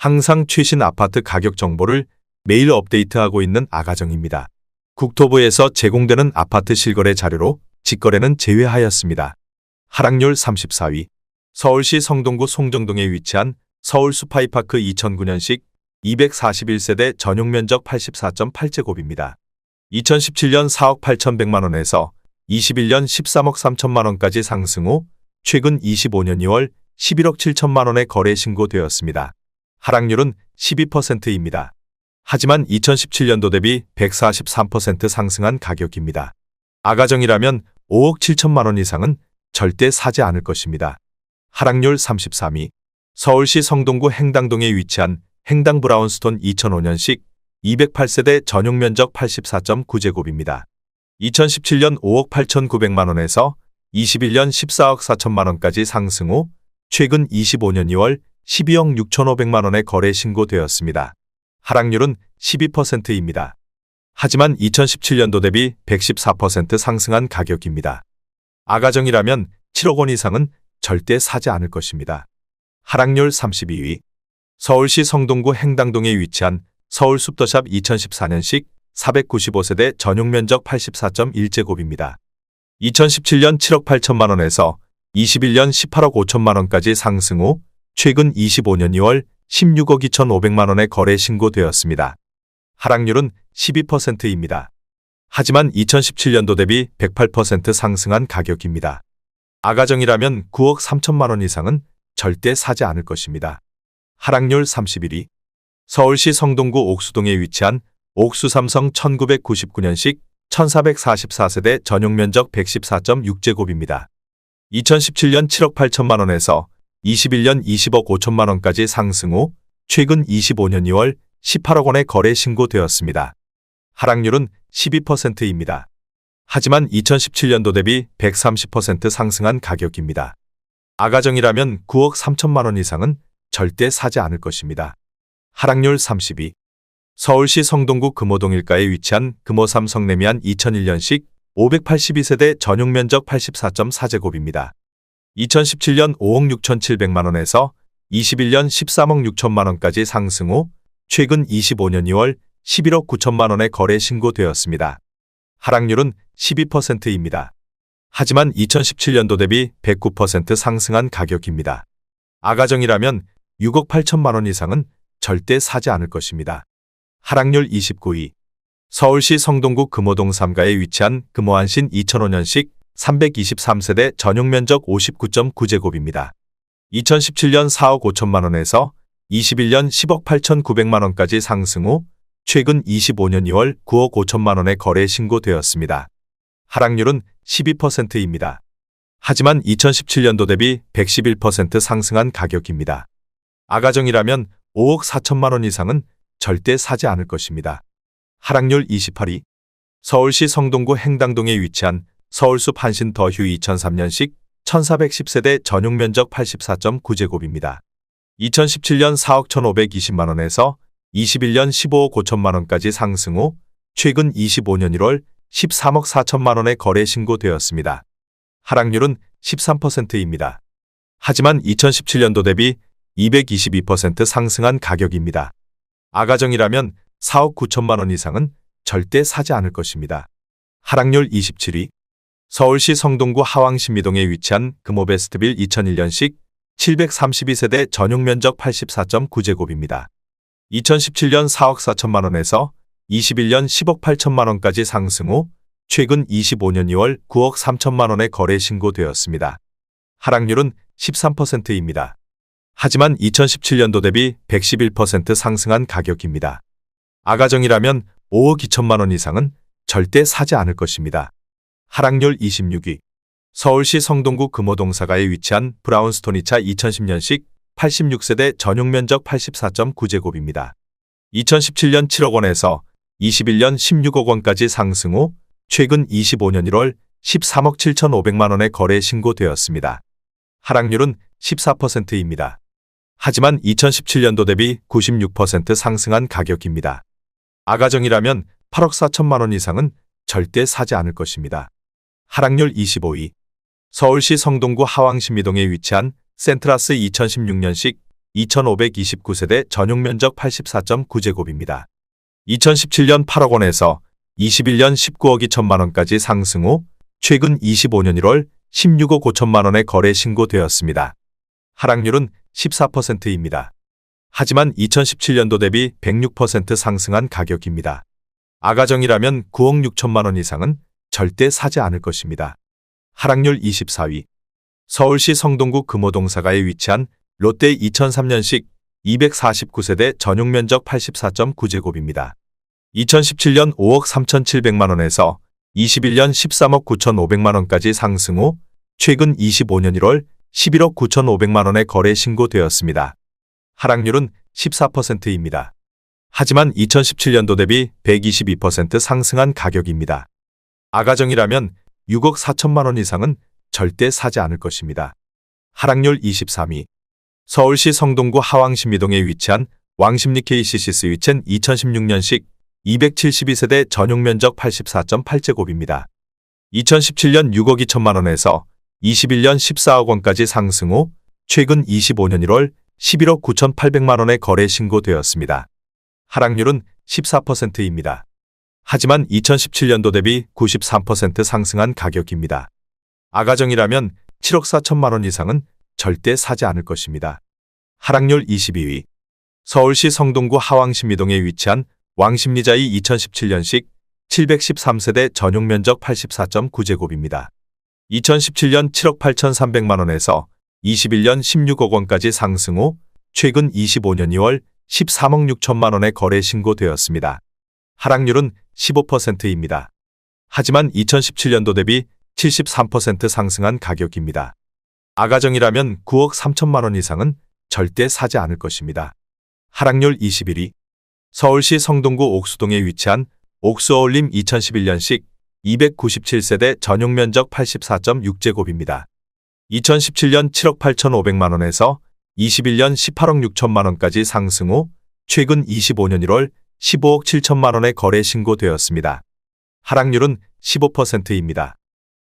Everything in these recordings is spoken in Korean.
항상 최신 아파트 가격 정보를 매일 업데이트하고 있는 아가정입니다. 국토부에서 제공되는 아파트 실거래 자료로 직거래는 제외하였습니다. 하락률 34위. 서울시 성동구 송정동에 위치한 서울 수파이파크 2009년식 241세대 전용 면적 84.8제곱입니다. 2017년 4억 8,100만 원에서 21년 13억 3천만 원까지 상승 후 최근 25년 2월 11억 7천만 원에 거래 신고되었습니다. 하락률은 12%입니다. 하지만 2017년도 대비 143% 상승한 가격입니다. 아가정이라면 5억 7천만 원 이상은 절대 사지 않을 것입니다. 하락률 33위. 서울시 성동구 행당동에 위치한 행당 브라운스톤 2005년식 208세대 전용 면적 84.9제곱입니다. 2017년 5억 8,900만 원에서 21년 14억 4천만 원까지 상승 후 최근 25년 2월 12억 6,500만 원에 거래 신고되었습니다. 하락률은 12%입니다. 하지만 2017년도 대비 114% 상승한 가격입니다. 아가정이라면 7억 원 이상은 절대 사지 않을 것입니다. 하락률 32위. 서울시 성동구 행당동에 위치한 서울 숲더샵 2014년식 495세대 전용 면적 84.1제곱입니다. 2017년 7억 8천만 원에서 21년 18억 5천만 원까지 상승 후 최근 25년 2월 16억 2천5백만 원에 거래 신고되었습니다. 하락률은 12%입니다. 하지만 2017년도 대비 108% 상승한 가격입니다. 아가정이라면 9억 3천만 원 이상은 절대 사지 않을 것입니다. 하락률 31위. 서울시 성동구 옥수동에 위치한 옥수삼성 1999년식 1444세대 전용 면적 114.6제곱입니다. 2017년 7억 8천만 원에서 21년 20억 5천만 원까지 상승 후 최근 25년 2월 18억 원에 거래 신고되었습니다. 하락률은 12%입니다. 하지만 2017년도 대비 130% 상승한 가격입니다. 아가정이라면 9억 3천만 원 이상은 절대 사지 않을 것입니다. 하락률 32. 서울시 성동구 금호동 일가에 위치한 금호삼 성내미안 2001년식 582세대 전용 면적 84.4제곱입니다. 2017년 5억 6,700만 원에서 21년 13억 6천만 원까지 상승 후 최근 25년 2월 11억 9천만 원에 거래 신고되었습니다. 하락률은 12%입니다. 하지만 2017년도 대비 109% 상승한 가격입니다. 아가정이라면 6억 8천만 원 이상은 절대 사지 않을 것입니다. 하락률 29위. 서울시 성동구 금호동 3가에 위치한 금호안신 2005년식 323세대 전용 면적 59.9제곱입니다. 2017년 4억 5천만 원에서 21년 10억 8천9백만 원까지 상승 후 최근 25년 2월 9억 5천만 원에 거래 신고되었습니다. 하락률은 12%입니다. 하지만 2017년도 대비 111% 상승한 가격입니다. 아가정이라면 5억 4천만 원 이상은 절대 사지 않을 것입니다. 하락률 28위. 서울시 성동구 행당동에 위치한 서울숲 한신 더휴 2003년식 1410세대 전용 면적 84.9제곱입니다. 2017년 4억 1,520만 원에서 21년 15억 5천만 원까지 상승 후 최근 25년 1월 13억 4천만 원에 거래 신고되었습니다. 하락률은 13%입니다. 하지만 2017년도 대비 222% 상승한 가격입니다. 아가정이라면 4억 9천만 원 이상은 절대 사지 않을 것입니다. 하락률 27위. 서울시 성동구 하왕신미동에 위치한 금호베스트빌 2001년식 732세대 전용 면적 84.9제곱입니다. 2017년 4억 4천만 원에서 21년 10억 8천만 원까지 상승 후 최근 25년 2월 9억 3천만 원에 거래 신고되었습니다. 하락률은 13%입니다. 하지만 2017년도 대비 111% 상승한 가격입니다. 아가정이라면 5억 2천만 원 이상은 절대 사지 않을 것입니다. 하락률 26위. 서울시 성동구 금호동사가에 위치한 브라운스톤 2차 2010년식 86세대 전용 면적 84.9제곱입니다. 2017년 7억 원에서 21년 16억 원까지 상승 후 최근 25년 1월 13억 7천5백만 원에 거래 신고되었습니다. 하락률은 14%입니다. 하지만 2017년도 대비 96% 상승한 가격입니다. 아가정이라면 8억 4천만 원 이상은 절대 사지 않을 것입니다. 하락률 25위. 서울시 성동구 하왕신미동에 위치한 센트라스 2016년식 2,529세대 전용 면적 84.9제곱입니다. 2017년 8억 원에서 21년 19억 2천만 원까지 상승 후 최근 25년 1월 16억 5천만 원의 거래 신고되었습니다. 하락률은 14%입니다. 하지만 2017년도 대비 106% 상승한 가격입니다. 아가정이라면 9억 6천만 원 이상은 절대 사지 않을 것입니다. 하락률 24위. 서울시 성동구 금호동사가에 위치한 롯데 2003년식 249세대 전용 면적 84.9제곱입니다. 2017년 5억 3,700만 원에서 21년 13억 9,500만 원까지 상승 후 최근 25년 1월 11억 9,500만 원의 거래 신고되었습니다. 하락률은 14%입니다. 하지만 2017년도 대비 122% 상승한 가격입니다. 아가정이라면 6억 4천만 원 이상은 절대 사지 않을 것입니다. 하락률 23위. 서울시 성동구 하왕신미동에 위치한 왕십리 KCC 스위첸 2016년식 272세대 전용 면적 84.8제곱입니다. 2017년 6억 2천만 원에서 21년 14억 원까지 상승 후 최근 25년 1월 11억 9,800만 원의 거래 신고되었습니다. 하락률은 14%입니다. 하지만 2017년도 대비 93% 상승한 가격입니다. 아가정이라면 7억 4천만 원 이상은 절대 사지 않을 것입니다. 하락률 22위. 서울시 성동구 하왕신미동에 위치한 왕십리자이 2017년식 713세대 전용 면적 84.9제곱입니다. 2017년 7억 8,300만 원에서 21년 16억 원까지 상승 후 최근 25년 2월 13억 6천만 원의 거래 신고되었습니다. 하락률은 15%입니다. 하지만 2017년도 대비 73% 상승한 가격입니다. 아가정이라면 9억 3천만 원 이상은 절대 사지 않을 것입니다. 하락률 21위. 서울시 성동구 옥수동에 위치한 옥수어울림 2011년식 297세대 전용 면적 84.6제곱입니다. 2017년 7억 8천5백만 원에서 21년 18억 6천만 원까지 상승 후 최근 25년 1월 15억 7천만 원의 거래 신고되었습니다. 하락률은 15%입니다.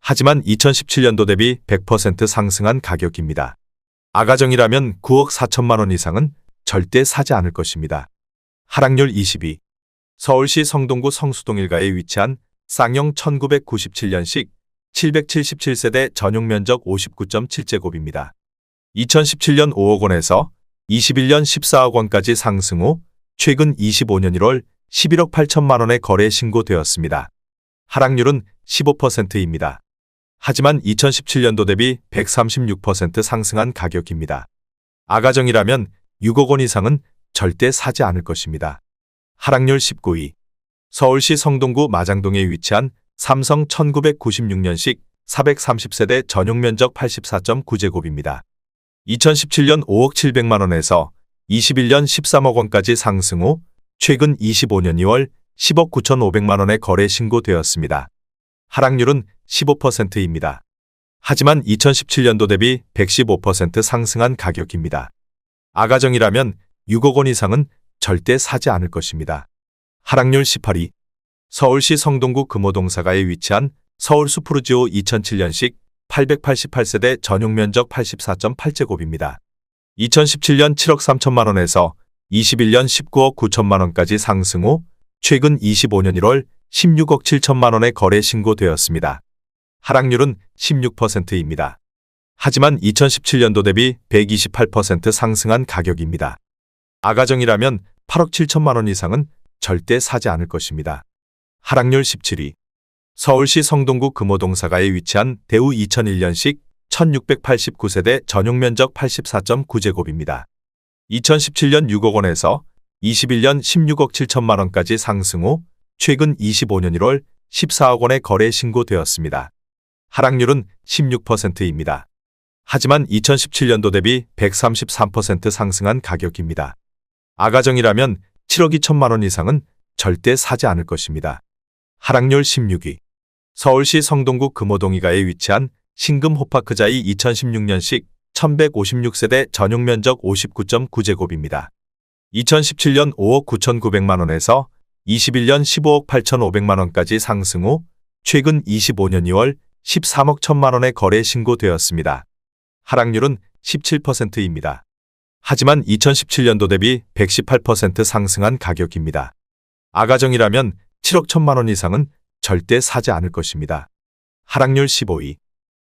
하지만 2017년도 대비 100% 상승한 가격입니다. 아가정이라면 9억 4천만 원 이상은 절대 사지 않을 것입니다. 하락률 22. 서울시 성동구 성수동 일가에 위치한 쌍용 1997년식 777세대 전용 면적 59.7제곱입니다. 2017년 5억 원에서 21년 14억 원까지 상승 후 최근 25년 1월 11억 8천만 원의 거래 신고되었습니다. 하락률은 15%입니다. 하지만 2017년도 대비 136% 상승한 가격입니다. 아가정이라면 6억 원 이상은 절대 사지 않을 것입니다. 하락률 19위. 서울시 성동구 마장동에 위치한 삼성 1996년식 430세대 전용 면적 84.9제곱입니다. 2017년 5억 700만 원에서 21년 13억 원까지 상승 후 최근 25년 2월 10억 9,500만 원의 거래 신고되었습니다. 하락률은 15%입니다. 하지만 2017년도 대비 115% 상승한 가격입니다. 아가정이라면 6억 원 이상은 절대 사지 않을 것입니다. 하락률 18위. 서울시 성동구 금호동사가에 위치한 서울 수프루지오 2007년식 888세대 전용 면적 84.8제곱입니다. 2017년 7억 3천만 원에서 21년 19억 9천만 원까지 상승 후 최근 25년 1월 16억 7천만 원의 거래 신고되었습니다. 하락률은 16%입니다. 하지만 2017년도 대비 128% 상승한 가격입니다. 아가정이라면 8억 7천만 원 이상은 절대 사지 않을 것입니다. 하락률 17위. 서울시 성동구 금호동사가에 위치한 대우 2001년식 1689세대 전용 면적 84.9제곱입니다. 2017년 6억 원에서 21년 16억 7천만 원까지 상승 후 최근 25년 1월 14억 원의 거래 신고되었습니다. 하락률은 16%입니다. 하지만 2017년도 대비 133% 상승한 가격입니다. 아가정이라면 7억 2천만 원 이상은 절대 사지 않을 것입니다. 하락률 16위. 서울시 성동구 금호동이가에 위치한 신금 호파크자이 2016년식 1156세대 전용 면적 59.9제곱입니다. 2017년 5억 9,900만 원에서 21년 15억 8,500만 원까지 상승 후 최근 25년 2월 13억 1천만 원의 거래 신고되었습니다. 하락률은 17%입니다. 하지만 2017년도 대비 118% 상승한 가격입니다. 아가정이라면 7억 1천만 원 이상은 절대 사지 않을 것입니다. 하락률 15위.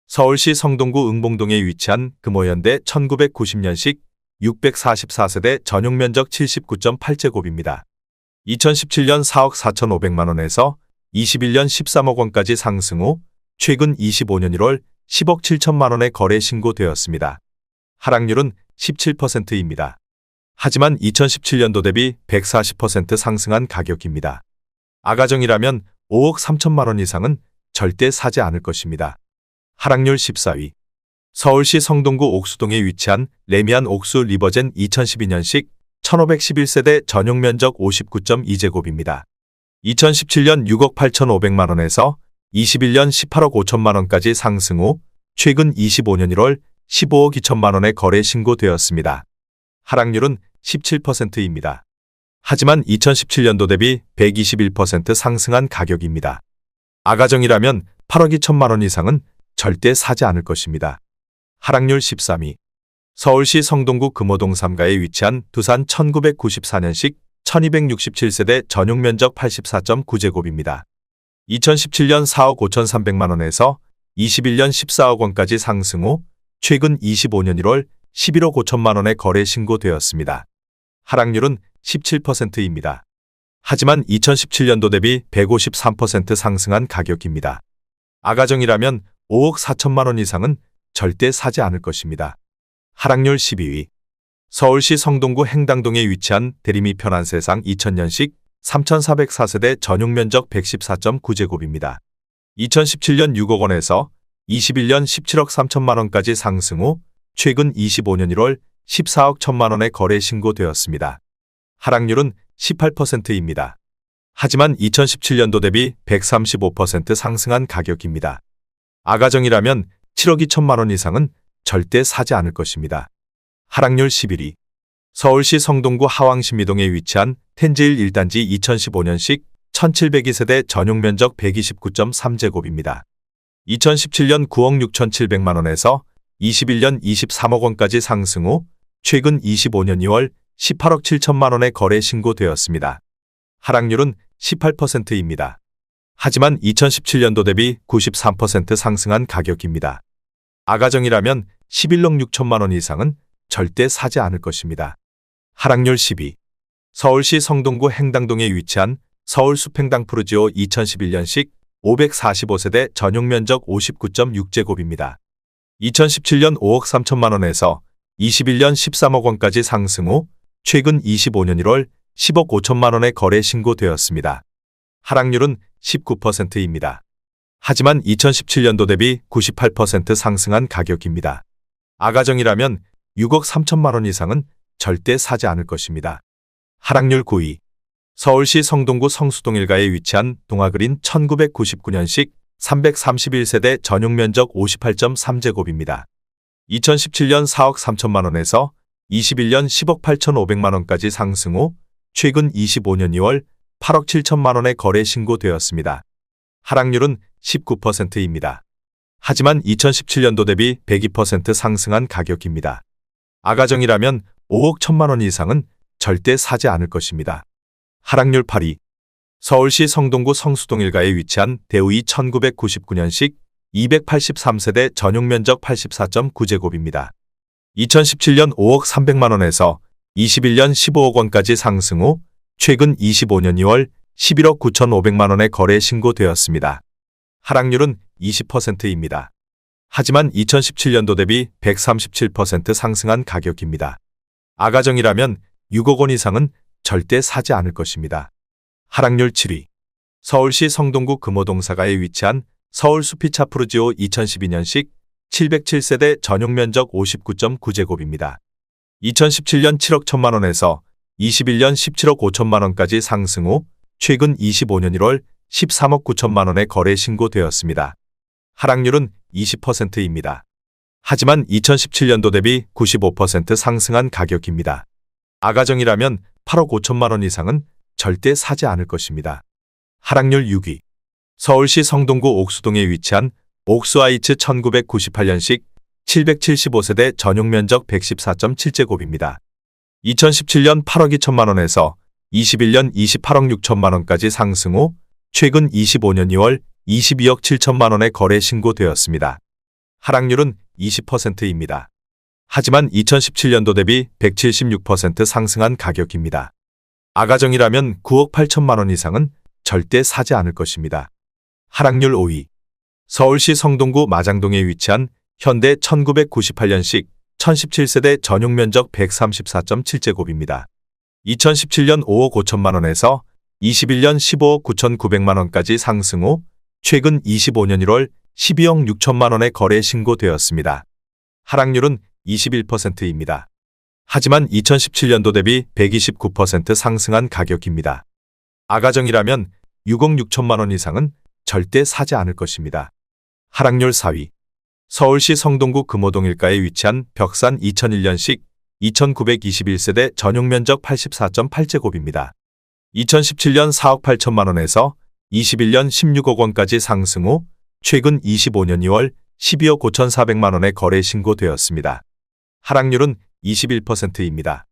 서울시 성동구 응봉동에 위치한 금호현대 1990년식 644세대 전용 면적 79.8제곱입니다. 2017년 4억 4,500만 원에서 21년 13억 원까지 상승 후 최근 25년 1월 10억 7천만 원의 거래 신고되었습니다. 하락률은 17%입니다. 하지만 2017년도 대비 140% 상승한 가격입니다. 아가정이라면 5억 3천만 원 이상은 절대 사지 않을 것입니다. 하락률 14위. 서울시 성동구 옥수동에 위치한 레미안 옥수 리버젠 2012년식 1511세대 전용 면적 59.2제곱입니다. 2017년 6억 8,500만 원에서 21년 18억 5천만 원까지 상승 후 최근 25년 1월 15억 2천만 원의 거래 신고되었습니다. 하락률은 17%입니다. 하지만 2017년도 대비 121% 상승한 가격입니다. 아가정이라면 8억 2천만 원 이상은 절대 사지 않을 것입니다. 하락률 13위. 서울시 성동구 금호동 3가에 위치한 두산 1994년식 1267세대 전용 면적 84.9제곱입니다. 2017년 4억 5,300만 원에서 21년 14억 원까지 상승 후 최근 25년 1월 11억 5천만 원의 거래 신고되었습니다. 하락률은 17%입니다. 하지만 2017년도 대비 153% 상승한 가격입니다. 아가정이라면 5억 4천만 원 이상은 절대 사지 않을 것입니다. 하락률 12위. 서울시 성동구 행당동에 위치한 대리미 편한 세상 2000년식 3404세대 전용 면적 114.9제곱입니다. 2017년 6억 원에서 21년 17억 3천만 원까지 상승 후 최근 25년 1월 14억 1천만 원의 거래 신고되었습니다. 하락률은 18%입니다. 하지만 2017년도 대비 135% 상승한 가격입니다. 아가정이라면 7억 2천만 원 이상은 절대 사지 않을 것입니다. 하락률 11위. 서울시 성동구 하왕신미동에 위치한 텐제일 1단지 2015년식 1702 세대 전용 면적 129.3제곱입니다. 2017년 9억 6,700만 원에서 21년 23억 원까지 상승 후 최근 25년 2월 18억 7천만 원의 거래 신고되었습니다. 하락률은 18%입니다. 하지만 2017년도 대비 93% 상승한 가격입니다. 아가정이라면 11억 6천만 원 이상은 절대 사지 않을 것입니다. 하락률 12. 서울시 성동구 행당동에 위치한 서울 수팽당 푸르지오 2011년식 545세대 전용 면적 59.6제곱입니다. 2017년 5억 3천만 원에서 21년 13억 원까지 상승 후 최근 25년 1월 10억 5천만 원의 거래 신고되었습니다. 하락률은 19%입니다. 하지만 2017년도 대비 98% 상승한 가격입니다. 아가정이라면 6억 3천만 원 이상은 절대 사지 않을 것입니다. 하락률 9위. 서울시 성동구 성수동 일가에 위치한 동아그린 1999년식 331세대 전용 면적 58.3제곱입니다. 2017년 4억 3천만 원에서 21년 10억 8천 5백만 원까지 상승 후 최근 25년 2월 8억 7천만 원의 거래 신고되었습니다. 하락률은 19%입니다. 하지만 2017년도 대비 102% 상승한 가격입니다. 아가정이라면 5억 1천만 원 이상은 절대 사지 않을 것입니다. 하락률 8위. 서울시 성동구 성수동 일가에 위치한 대우이 1999년식 283세대 전용 면적 84.9제곱입니다. 2017년 5억 300만 원에서 21년 15억 원까지 상승 후 최근 25년 2월 11억 9,500만 원의 거래 신고되었습니다. 하락률은 20%입니다. 하지만 2017년도 대비 137% 상승한 가격입니다. 아가정이라면 6억 원 이상은 절대 사지 않을 것입니다. 하락률 7위. 서울시 성동구 금호동사가에 위치한 서울 수피차 푸르지오 2012년식 707세대 전용 면적 59.9제곱입니다. 2017년 7억 1천만 원에서 21년 17억 5천만 원까지 상승 후 최근 25년 1월 13억 9천만 원의 거래 신고되었습니다. 하락률은 20%입니다. 하지만 2017년도 대비 95% 상승한 가격입니다. 아가정이라면 8억 5천만 원 이상은 절대 사지 않을 것입니다. 하락률 6위. 서울시 성동구 옥수동에 위치한 옥수아이츠 1998년식 775세대 전용 면적 114.7제곱입니다. 2017년 8억 2천만 원에서 21년 28억 6천만 원까지 상승 후 최근 25년 2월 22억 7천만 원의 거래 신고되었습니다. 하락률은 20%입니다. 하지만 2017년도 대비 176% 상승한 가격입니다. 아가정이라면 9억 8천만 원 이상은 절대 사지 않을 것입니다. 하락률 5위. 서울시 성동구 마장동에 위치한 현대 1998년식 1017세대 전용 면적 134.7제곱입니다. 2017년 5억 5천만 원에서 21년 15억 9,900만 원까지 상승 후 최근 25년 1월 12억 6천만 원의 거래 신고되었습니다. 하락률은 21%입니다. 하지만 2017년도 대비 129% 상승한 가격입니다. 아가정이라면 6억 6천만 원 이상은 절대 사지 않을 것입니다. 하락률 4위. 서울시 성동구 금호동 일가에 위치한 벽산 2001년식 2921세대 전용 면적 84.8제곱입니다. 2017년 4억 8천만 원에서 21년 16억 원까지 상승 후 최근 25년 2월 12억 5,400만 원의 거래 신고되었습니다. 하락률은 21%입니다.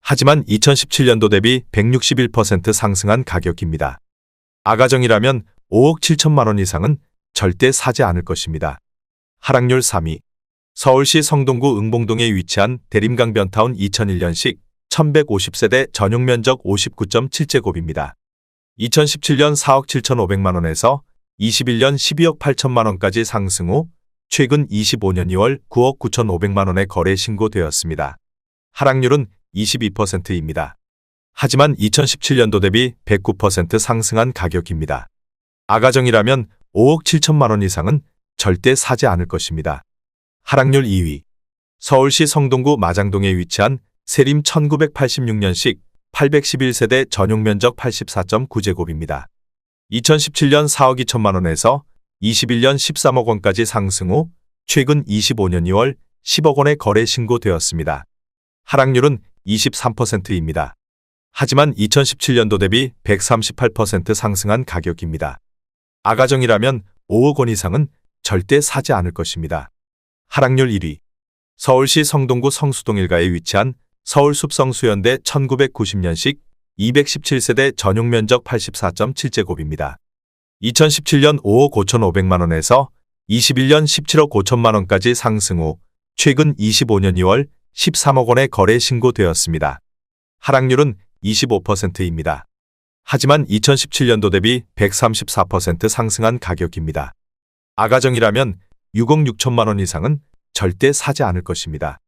하지만 2017년도 대비 161% 상승한 가격입니다. 아가정이라면 5억 7천만 원 이상은 절대 사지 않을 것입니다. 하락률 3위. 서울시 성동구 응봉동에 위치한 대림강 변타운 2001년식 1150세대 전용 면적 59.7제곱입니다. 2017년 4억 7,500만 원에서 21년 12억 8천만 원까지 상승 후 최근 25년 2월 9억 9,500만 원의 거래 신고되었습니다. 하락률은 22%입니다. 하지만 2017년도 대비 109% 상승한 가격입니다. 아가정이라면 5억 7천만 원 이상은 절대 사지 않을 것입니다. 하락률 2위. 서울시 성동구 마장동에 위치한 세림 1986년식 811세대 전용 면적 84.9제곱입니다. 2017년 4억 2천만 원에서 21년 13억 원까지 상승 후 최근 25년 2월 10억 원의 거래 신고되었습니다. 하락률은 23%입니다. 하지만 2017년도 대비 138% 상승한 가격입니다. 아가정이라면 5억 원 이상은 절대 사지 않을 것입니다. 하락률 1위. 서울시 성동구 성수동 일가에 위치한 서울숲성수연대 1990년식 217세대 전용 면적 84.7제곱입니다. 2017년 5억 5,500만 원에서 21년 17억 5천만 원까지 상승 후 최근 25년 2월 13억 원의 거래 신고되었습니다. 하락률은 25%입니다. 하지만 2017년도 대비 134% 상승한 가격입니다. 아가정이라면 6억 6천만 원 이상은 절대 사지 않을 것입니다.